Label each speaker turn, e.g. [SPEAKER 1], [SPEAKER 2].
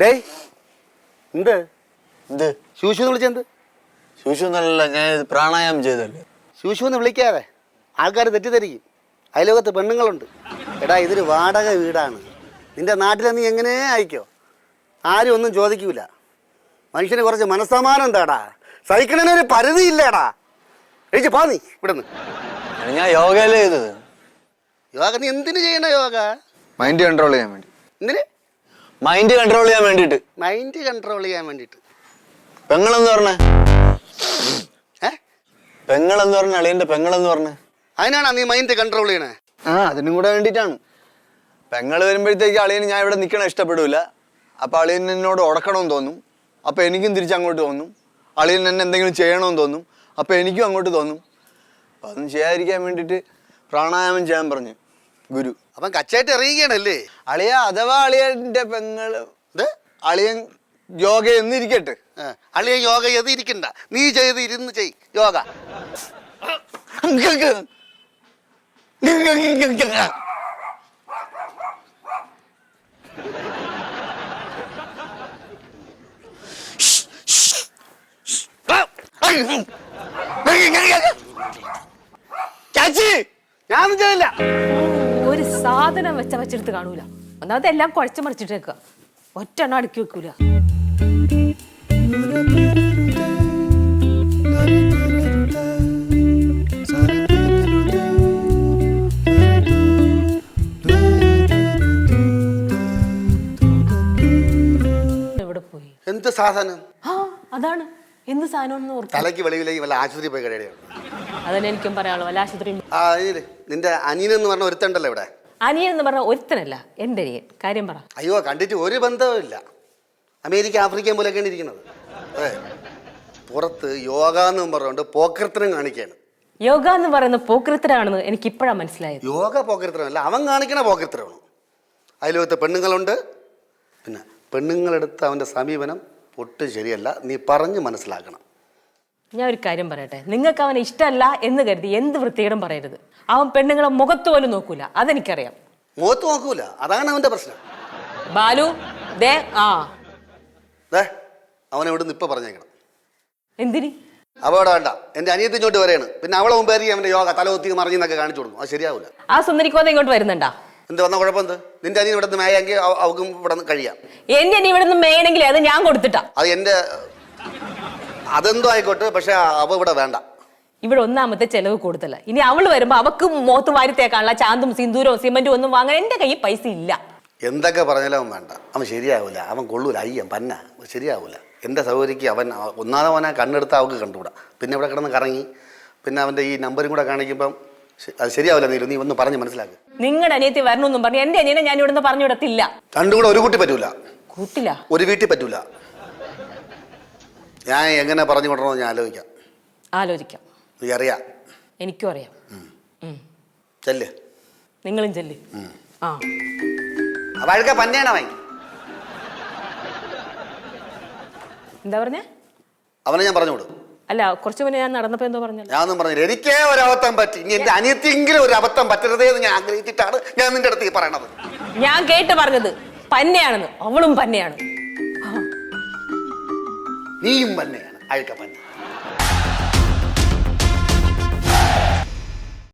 [SPEAKER 1] ഡേയ് എന്ത്?
[SPEAKER 2] എന്ത്?
[SPEAKER 1] ശൂശു എന്ന് വിളിച്ചെന്ത്
[SPEAKER 2] ശൂശു എന്നല്ല ഞാൻ പ്രാണായാമം ചെയ്തല്ലേ
[SPEAKER 1] ശൂശു എന്ന് വിളിക്കാതെ ആൾക്കാർ തെറ്റിദ്ധരിക്കും. അയലോകത്ത് പെണ്ണുങ്ങളുണ്ട്. എടാ ഇതൊരു വാടക വീടാണ്. നിന്റെ നാട്ടിലെ നീ എങ്ങനെ അയക്കോ? ആരും ഒന്നും ചോദിക്കൂല. മനുഷ്യന് കുറച്ച് മനസ്സമാനം എന്താടാ സഹിക്കണതിന് ഒരു പരിധി ഇല്ലേടാ. എഴുതി പാ നീ ഇവിടുന്ന്.
[SPEAKER 2] ഞാൻ യോഗയല്ലേ ചെയ്തത്
[SPEAKER 1] യോഗ നീ എന്തിനു ചെയ്യണ യോഗ?
[SPEAKER 2] മൈൻഡ് കൺട്രോൾ ചെയ്യാൻ വേണ്ടി.
[SPEAKER 1] എന്തിന്?
[SPEAKER 2] മൈൻഡ് കൺട്രോൾ ചെയ്യാൻ വേണ്ടിട്ട്
[SPEAKER 1] മൈൻഡ് കൺട്രോൾ ചെയ്യാൻ വേണ്ടിട്ട്
[SPEAKER 2] പെങ്ങളെന്ന് പറഞ്ഞ. പെങ്ങളെന്ന് പറഞ്ഞ അളിയന്റെ പെങ്ങളെന്ന് പറഞ്ഞ.
[SPEAKER 1] അതിനാണോ നീ മൈൻഡ് കൺട്രോൾ ചെയ്യണേ?
[SPEAKER 2] ആ അതിനും കൂടെ വേണ്ടിയിട്ടാണ്. പെങ്ങൾ വരുമ്പോഴത്തേക്ക് അളിയന് ഞാൻ ഇവിടെ നിൽക്കണ ഇഷ്ടപ്പെടൂല. അപ്പൊ അളിയൻ എന്നോട് ഉടക്കണമെന്ന് തോന്നും. അപ്പൊ എനിക്കും തിരിച്ചങ്ങോട്ട് തോന്നും. അളിയൻ എന്നെ എന്തെങ്കിലും ചെയ്യണമെന്ന് തോന്നും. അപ്പൊ എനിക്കും അങ്ങോട്ട് തോന്നും. അപ്പൊ അതൊന്നും ചെയ്യാതിരിക്കാൻ വേണ്ടിയിട്ട് പ്രാണായാമം ചെയ്യാൻ പറഞ്ഞു ഗുരു.
[SPEAKER 1] അപ്പം കച്ചായിട്ട് ഇറങ്ങിക്കണല്ലേ
[SPEAKER 2] അളിയ അഥവാ അളിയന്റെ പെങ്ങൾ
[SPEAKER 1] ഇത്
[SPEAKER 2] അളിയൻ യോഗ എന്നിരിക്കട്ടെ
[SPEAKER 1] അളിയൻ അളിയ യോഗ ചെയ്ത് ഇരിക്കണ്ട. നീ ചെയ്ത് ഇരുന്ന് ചെയ് യോഗ.
[SPEAKER 2] ചാച്ചി
[SPEAKER 1] ഞാൻ ചെയ്തില്ല
[SPEAKER 3] ഒരു സാധനം വെച്ച വെച്ചെടുത്ത് കാണൂല. ഒന്നാമത് എല്ലാം കുഴച്ച് മറിച്ചിട്ടേക്ക ഒറ്റ എണ്ണം അടുക്കി വെക്കൂല. എവിടെ പോയി?
[SPEAKER 1] എന്ത് സാധനം?
[SPEAKER 3] ആ അതാണ്. എന്ത് സാധനം
[SPEAKER 1] തലയ്ക്ക് വെളിയിലേക്ക് വല്ല ആശുപത്രി പോയി കഴിയുകയാണ്
[SPEAKER 3] അതന്നെ എനിക്കും പറയാനുള്ളൂ വല്ല ആശുപത്രി
[SPEAKER 1] ആ നിന്റെ അനിയനെന്ന് പറഞ്ഞ ഒരുത്തണ്ടല്ലോ ഇവിടെ.
[SPEAKER 3] അനിയൻ എന്ന് പറഞ്ഞ ഒരുത്തനല്ല എന്റെ അനിയൻ. കാര്യം പറ.
[SPEAKER 1] അയ്യോ കണ്ടിട്ട് ഒരു ബന്ധവുമില്ല അമേരിക്ക ആഫ്രിക്കൻ പോലെയൊക്കെയാണ് ഇരിക്കുന്നത്. അതെ പുറത്ത് യോഗ എന്ന് പറഞ്ഞുകൊണ്ട് പോക്കൃത്തനം കാണിക്കുകയാണ്.
[SPEAKER 3] യോഗ എന്ന് പറയുന്ന പോക്കൃത്തരാണെന്ന് എനിക്ക് ഇപ്പോഴാണ് മനസ്സിലായത്.
[SPEAKER 1] യോഗ പോക്കൃത്തരമല്ല അവൻ കാണിക്കണ പോക്കൃത്തരമാണ് അതിലോകത്ത് പെണ്ണുങ്ങളുണ്ട്. പിന്നെ പെണ്ണുങ്ങളെടുത്ത് അവന്റെ സമീപനം ഒട്ടും ശരിയല്ല നീ പറഞ്ഞ് മനസ്സിലാക്കണം.
[SPEAKER 3] ഞാൻ ഒരു കാര്യം പറയട്ടെ. നിങ്ങൾക്ക് അവനെ ഇഷ്ടമല്ല എന്ന് കരുതി എന്ത് വൃത്തികേടും പറയരുത്. അവൻ പെണ്ണുങ്ങളെ മുഖത്ത് പോലും നോക്കൂല. അതെനിക്കറിയാം.
[SPEAKER 1] മുഖത്ത് നോക്കൂല. അതാണ് അവന്റെ പ്രശ്നം.
[SPEAKER 3] ബാലു ദേ ആ.
[SPEAKER 1] ദേ അവനെ ഇവിടുന്ന് ഇപ്പം പറഞ്ഞേക്കണം.
[SPEAKER 3] എന്തിനി?
[SPEAKER 1] അവിടെ വേണ്ട. എന്റെ അനിയത്തി ഇങ്ങോട്ട് വരെയാണ്. പിന്നെ അവളെ മുമ്പേറിയ അവന്റെ യോഗ തലകുത്തി മറിഞ്ഞെന്നൊക്കെ കാണിച്ചു കൊടുക്കും. അത് ശരിയാവില്ല
[SPEAKER 3] ആ സുന്ദരിക്കോത ഇങ്ങോട്ട് വരുന്നുണ്ടാ?
[SPEAKER 1] എന്ത് വന്ന കുഴപ്പമെന്ത് നിന്റെ അനിയൻ ഇവിടെ നിന്ന് മേയെങ്കിൽ അവക്കും ഇവിടെ നിന്ന് കഴിയാം.
[SPEAKER 3] എന്റെ അനി ഇവിടെ നിന്ന് മേയണെങ്കിൽ അത് ഞാൻ കൊടുത്തിട്ടാ.
[SPEAKER 1] അത് എന്റെ അതെന്തോ ആയിക്കോട്ടെ പക്ഷെ അവ ഇവിടെ വേണ്ട.
[SPEAKER 3] ഇവിടെ ഒന്നാമത്തെ ചെലവ് കൂടുതല. ഇനി അവൾ വരുമ്പോ അവക്ക് മോത്ത് വാരിത്തേക്കാനുള്ള ചാന്തും സിന്ദൂരവും സിമന്റും ഒന്നും വാങ്ങാൻ എന്റെ കയ്യിൽ പൈസ ഇല്ല.
[SPEAKER 1] എന്തൊക്കെ പറഞ്ഞാലും അവൻ വേണ്ട. അവൻ ശരിയാവില്ല അവൻ കൊള്ളൂല അയ്യൻ പന്ന. ശരിയാവില്ല എന്റെ സൗകര്യക്ക് അവൻ ഒന്നാമത് അവനെ കണ്ണെടുത്ത് അവക്ക് കണ്ടുകൂടാ. പിന്നെ ഇവിടെ കിടന്ന് കറങ്ങി. പിന്നെ അവന്റെ ഈ നമ്പരും കൂടെ കാണിക്കുമ്പം അത് ശരിയാവില്ല നീ നീ ഒന്ന് പറഞ്ഞ് മനസ്സിലാക്ക്.
[SPEAKER 3] നിങ്ങളുടെ അനിയത്തി വരണമെന്നും പറഞ്ഞു എന്റെ അനിയനെ ഞാൻ ഇവിടുന്ന് പറഞ്ഞു വിടത്തില്ല
[SPEAKER 1] രണ്ടും കൂടെ ഒരു കുട്ടി പറ്റൂല.
[SPEAKER 3] കൂട്ടില്ല
[SPEAKER 1] ഒരു വീട്ടിൽ പറ്റൂല. ഞാൻ എങ്ങനെ പറഞ്ഞു വിടണമെന്ന് ഞാൻ ആലോചിക്കാം.
[SPEAKER 3] ആലോചിക്കാം.
[SPEAKER 1] നീ അറിയാം.
[SPEAKER 3] എനിക്കും അറിയാം.
[SPEAKER 1] ചെല്ല്.
[SPEAKER 3] നിങ്ങളും ചെല്ല്. ആ.
[SPEAKER 1] അവൾക്ക് പന്നയാണ് അവൻ
[SPEAKER 3] എന്താ പറഞ്ഞേ?
[SPEAKER 1] അവനെ ഞാൻ പറഞ്ഞു വിടും.
[SPEAKER 3] അല്ല കുറച്ചു മുന്നേ ഞാൻ നടന്നപ്പോ എന്തോ പറഞ്ഞു
[SPEAKER 1] ഞാനൊന്നും പറഞ്ഞില്ല. എനിക്കേ ഒരു അബദ്ധം പറ്റി. ഇനി എന്റെ അനിയത്തിയെങ്കിലും ഒരു അബദ്ധം പറ്റരുതേ എന്ന് ഞാൻ ആഗ്രഹിച്ചിട്ടാണ് ഞാൻ നിന്റെ അടുത്ത് ഈ പറയണത്.
[SPEAKER 3] ഞാൻ കേട്ട് പറഞ്ഞത് പന്നയാണെന്ന്. അവളും പന്നയാണ്.
[SPEAKER 1] നീയും പന്നയാണ്. അയക്ക പന്ന.